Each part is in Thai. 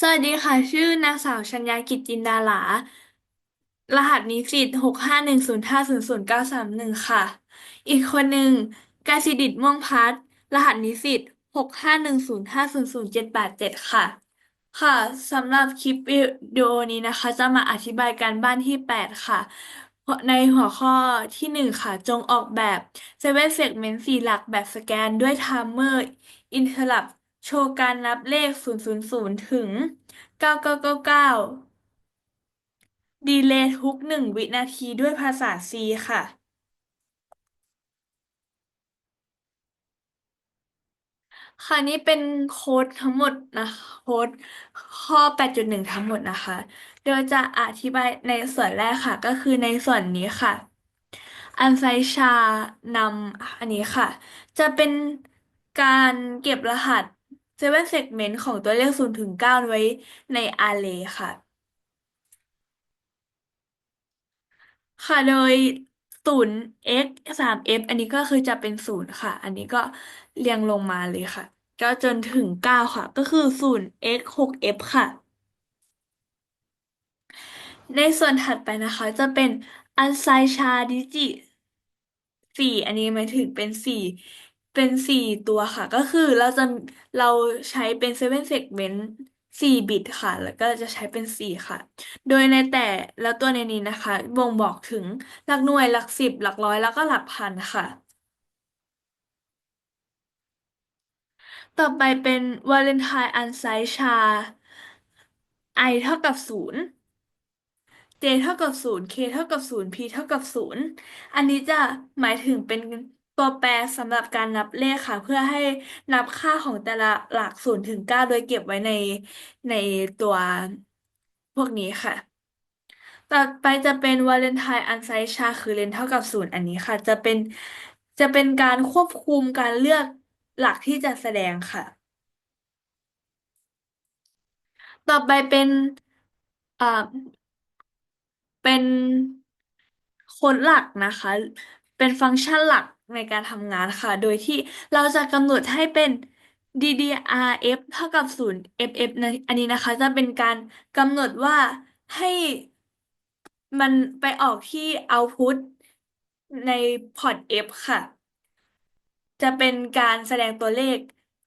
สวัสดีค่ะ ชื่อนางสาวชัญญากิจจินดาหลา รหัสนิสิตหกห้าหนึ่งศูนย์ห้าศูนย์ศูนย์เก้าสามหนึ่งค่ะ อีกคนหนึ่งกายสิดิษฐ์ม่วงพัฒน์รหัสนิสิตหกห้าหนึ่งศูนย์ห้าศูนย์ศูนย์เจ็ดแปดเจ็ดค่ะ ค่ะสำหรับคลิปวิดีโอนี้นะคะ จะมาอธิบายการบ้านที่แปดค่ะ ในหัวข้อที่หนึ่งค่ะ จงออกแบบ Seven Segment สี่หลักแบบสแกนด้วยไทม์เมอร์ Interrupt โชว์การนับเลข 000 ถึง 9999 ดีเลย์ทุกหนึ่งวินาทีด้วยภาษา C ค่ะ ค่ะนี้เป็นโค้ดทั้งหมดนะคะโค้ดข้อ 8.1 ทั้งหมดนะคะ โดยจะอธิบายในส่วนแรกค่ะ ก็คือในส่วนนี้ค่ะ อันไซชานำอันนี้ค่ะ จะเป็นการเก็บรหัส Seven Segment ของตัวเลข0ถึง9ไว้ใน Array ค่ะ ค่ะโดยศูนย์ x สาม f อันนี้ก็คือจะเป็นศูนย์ค่ะ อันนี้ก็เรียงลงมาเลยค่ะ ก็จนถึงเก้าค่ะ ก็คือศูนย์ x หก f ค่ะ ในส่วนถัดไปนะคะ จะเป็นอันไซชาดิจิสี่อันนี้หมายถึงเป็นสี่ เป็นสี่ตัวค่ะ ก็คือเราจะเราใช้เป็นเซเว่นเซกเมนต์สี่บิตค่ะ แล้วก็จะใช้เป็นสี่ค่ะ โดยในแต่ละตัวในนี้นะคะ บ่งบอกถึงหลักหน่วยหลักสิบหลักร้อยแล้วก็หลักพันค่ะ ต่อไปเป็นวาเลนไทน์อันไซชา i เท่ากับศูนย์ j เท่ากับศูนย์ k เท่ากับศูนย์ p เท่ากับศูนย์อันนี้จะหมายถึงเป็น ตัวแปรสำหรับการนับเลขค่ะ เพื่อให้นับค่าของแต่ละหลักศูนย์ถึงเก้าโดยเก็บไว้ในในตัวพวกนี้ค่ะ ต่อไปจะเป็นวาเลนไทน์อันไซชาคือเลนเท่ากับศูนย์อันนี้ค่ะ จะเป็นจะเป็นการควบคุมการเลือกหลักที่จะแสดงค่ะ ต่อไปเป็นอ่าเป็นโค้ดหลักนะคะ เป็นฟังก์ชันหลัก ในการทำงานค่ะ โดยที่เราจะกำหนดให้เป็น ddrf เท่ากับศูนย์ ff นะอันนี้นะคะ จะเป็นการกำหนดว่าให้มันไปออกที่ output ในพอร์ต F ค่ะ จะเป็นการแสดงตัวเลข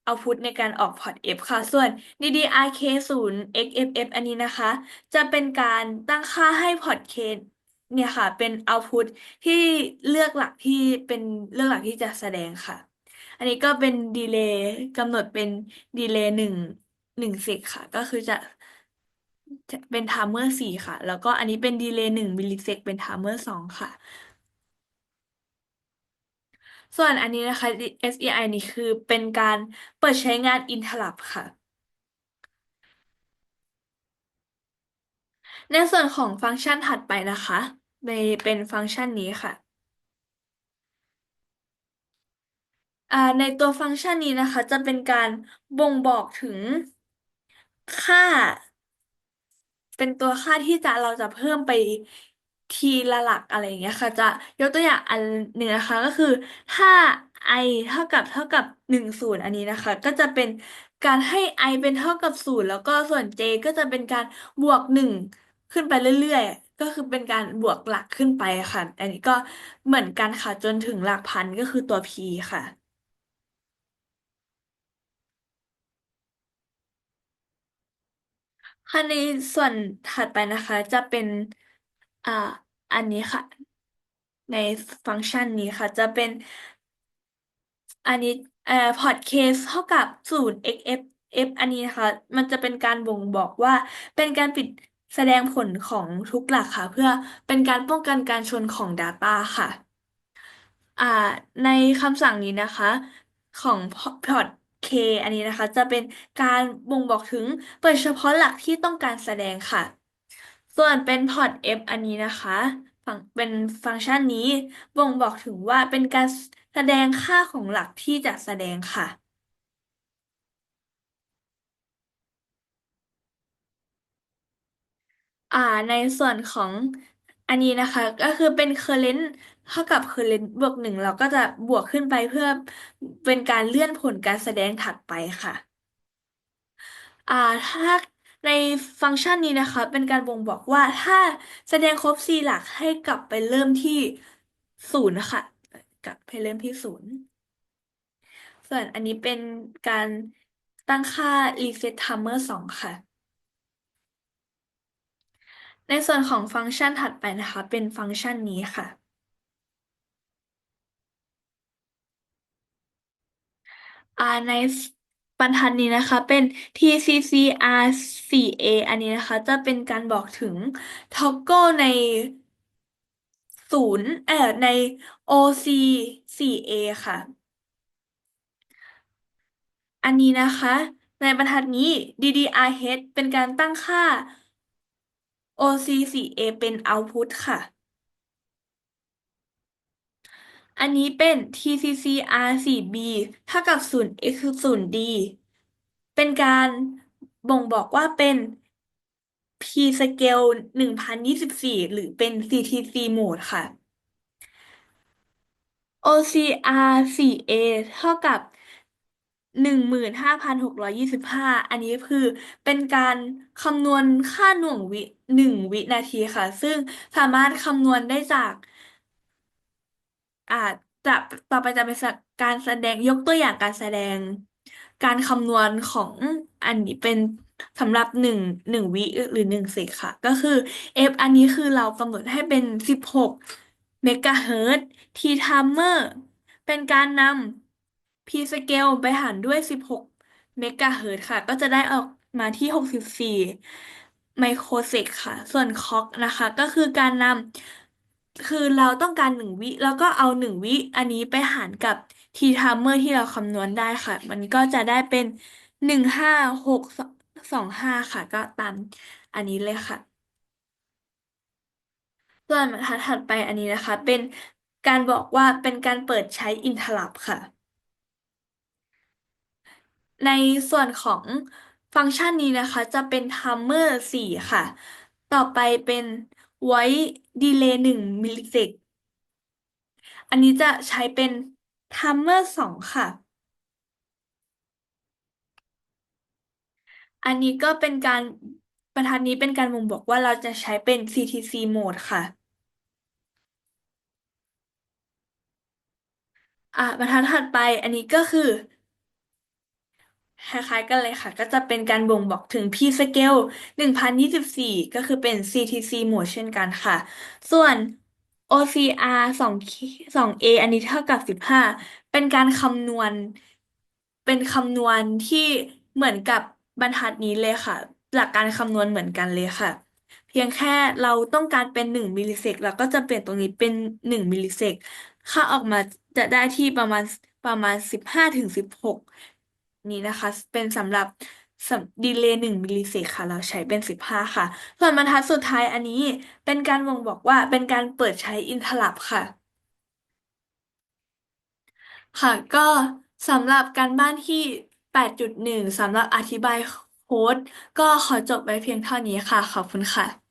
output ในการออกพอร์ต F ค่ะ ส่วน DDRK 0 XFF อันนี้นะคะ จะเป็นการตั้งค่าให้พอร์ต K เนี่ยค่ะ เป็น output ที่เลือกหลักที่เป็นเลือกหลักที่จะแสดงค่ะ อันนี้ก็เป็นดีเลย์กำหนดเป็นดีเลย์หนึ่งหนึ่งเซกค่ะ ก็คือจะจะเป็นไทม์เมอร์สี่ค่ะ แล้วก็อันนี้เป็นดีเลย์หนึ่งมิลลิเซกเป็นไทม์เมอร์สองค่ะ ส่วนอันนี้นะคะ SEI นี่คือเป็นการเปิดใช้งาน Interrupt ค่ะ ในส่วนของฟังก์ชันถัดไปนะคะในเป็นฟังก์ชันนี้ค่ะในตัวฟังก์ชันนี้นะคะ จะเป็นการบ่งบอกถึงค่า เป็นตัวค่าที่จะเราจะเพิ่มไปทีละหลักอะไรอย่างเงี้ยค่ะ จะยกตัวอย่างอันหนึ่งนะคะก็คือถ้า i เท่ากับเท่ากับหนึ่งศูนย์อันนี้นะคะ ก็จะเป็นการให้ i เป็นเท่ากับศูนย์แล้วก็ส่วน j ก็จะเป็นการบวกหนึ่ง ขึ้นไปเรื่อยๆ ก็คือเป็นการบวกหลักขึ้นไปค่ะ อันนี้ก็เหมือนกันค่ะ จนถึงหลักพันก็คือตัว p ค่ะ ค่ะในส่วนถัดไปนะคะ จะเป็นอ่าอันนี้ค่ะ ในฟังก์ชันนี้ค่ะ จะเป็น อันนี้เอ่อพอร์ตเคสเท่ากับศูนย์ xf f อันนี้นะคะ มันจะเป็นการบ่งบอกว่าเป็นการปิด แสดงผลของทุกหลักค่ะ เพื่อเป็นการป้องกันการชนของ Data ค่ะ อ่าในคำสั่งนี้นะคะ ของพอร์ต K อันนี้นะคะ จะเป็นการบ่งบอกถึงเปิดเฉพาะหลักที่ต้องการแสดงค่ะ ส่วนเป็นพอร์ต F อันนี้นะคะฟังเป็นฟังก์ชันนี้บ่งบอกถึงว่าเป็นการแสดงค่าของหลักที่จะแสดงค่ะ อ่าในส่วนของอันนี้นะคะ ก็คือเป็น current เท่ากับ current บวกหนึ่งเราก็จะบวกขึ้นไปเพื่อเป็นการเลื่อนผลการแสดงถัดไปค่ะอ่าถ้าในฟังก์ชันนี้นะคะ เป็นการบ่งบอกว่าถ้าแสดงครบ c หลักให้กลับไปเริ่มที่ศูนย์นะคะกลับไปเริ่มที่ศูนย์ส่วนอันนี้เป็นการตั้งค่า reset timer 2 ค่ะ ในส่วนของฟังก์ชันถัดไปนะคะ เป็นฟังก์ชันนี้ค่ะ ในบรรทัดนี้นะคะ เป็น TCCR4A อันนี้นะคะ จะเป็นการบอกถึง toggle ในศูนย์เอ่อใน OC4A ค่ะ อันนี้นะคะ ในบรรทัดนี้ DDRH เป็นการตั้งค่า OC4A เป็น output ค่ะ อันนี้เป็น TCCR4B เท่ากับ0 x 0 d เป็นการบ่งบอกว่าเป็น P scale 1024 หรือเป็น CTC mode ค่ะ OCR4A เท่ากับ หนึ่งหมื่นห้าพันหกร้อยยี่สิบห้าอันนี้คือเป็นการคำนวณค่าหน่วงวิหนึ่งวินาทีค่ะ ซึ่งสามารถคำนวณได้จากอ่าจะต่อไปจะเป็นการแสดงยกตัวอย่างการแสดง การคำนวณของอันนี้เป็นสำหรับหนึ่งหนึ่งวิหรือหนึ่งเซกค่ะ ก็คือ f อันนี้คือเรากำหนดให้เป็นสิบหกเมกะเฮิรตซ์ทีไทเมอร์เป็นการนำ p สเกลไปหารด้วยสิบหกเมกะเฮิรตซ์ค่ะ ก็จะได้ออกมาที่หกสิบสี่ไมโครเซกค่ะ ส่วนคล็อกนะคะ ก็คือการนำคือเราต้องการหนึ่งวิ แล้วก็เอาหนึ่งวิ อันนี้ไปหารกับทีไทเมอร์ที่เราคำนวณได้ค่ะ มันก็จะได้เป็นหนึ่งห้าหกสองห้าค่ะ ก็ตามอันนี้เลยค่ะ ส่วนบรรทัดถัดไปอันนี้นะคะ เป็นการบอกว่าเป็นการเปิดใช้อินทรัพค่ะ ในส่วนของฟังก์ชันนี้นะคะ จะเป็น timer 4 ค่ะ ต่อไปเป็น void delay 1มิลลิเซกอันนี้จะใช้เป็น timer 2 ค่ะ อันนี้ก็เป็นการบรรทัดนี้เป็นการบ่งบอกว่าเราจะใช้เป็น CTC mode ค่ะอะบรรทัดถัดไปอันนี้ก็คือ คล้ายๆกันเลยค่ะ ก็จะเป็นการบ่งบอกถึง P scale 1024 ก็คือเป็น CTC mode เช่นกันค่ะ ส่วน OCR 2 2A อันนี้เท่ากับ 15 เป็นการคำนวณ เป็นคำนวณที่เหมือนกับบรรทัดนี้เลยค่ะ หลักการคำนวณเหมือนกันเลยค่ะ เพียงแค่เราต้องการเป็น 1 มิลลิเซกเราก็จะเปลี่ยนตรงนี้เป็น 1 มิลลิเซกค่าออกมาจะได้ที่ประมาณประมาณ 15ถึง16 นี้นะคะ เป็นสำหรับดีเลย์หนึ่งมิลลิเซกค่ะ เราใช้เป็นสิบห้าค่ะ ส่วนบรรทัดสุดท้ายอันนี้เป็นการบ่งบอกว่าเป็นการเปิดใช้อินทรัพค่ะ ค่ะ ก็สำหรับการบ้านที่แปดจุดหนึ่งสำหรับอธิบายโค้ดก็ขอจบไว้เพียงเท่านี้ค่ะ ขอบคุณค่ะ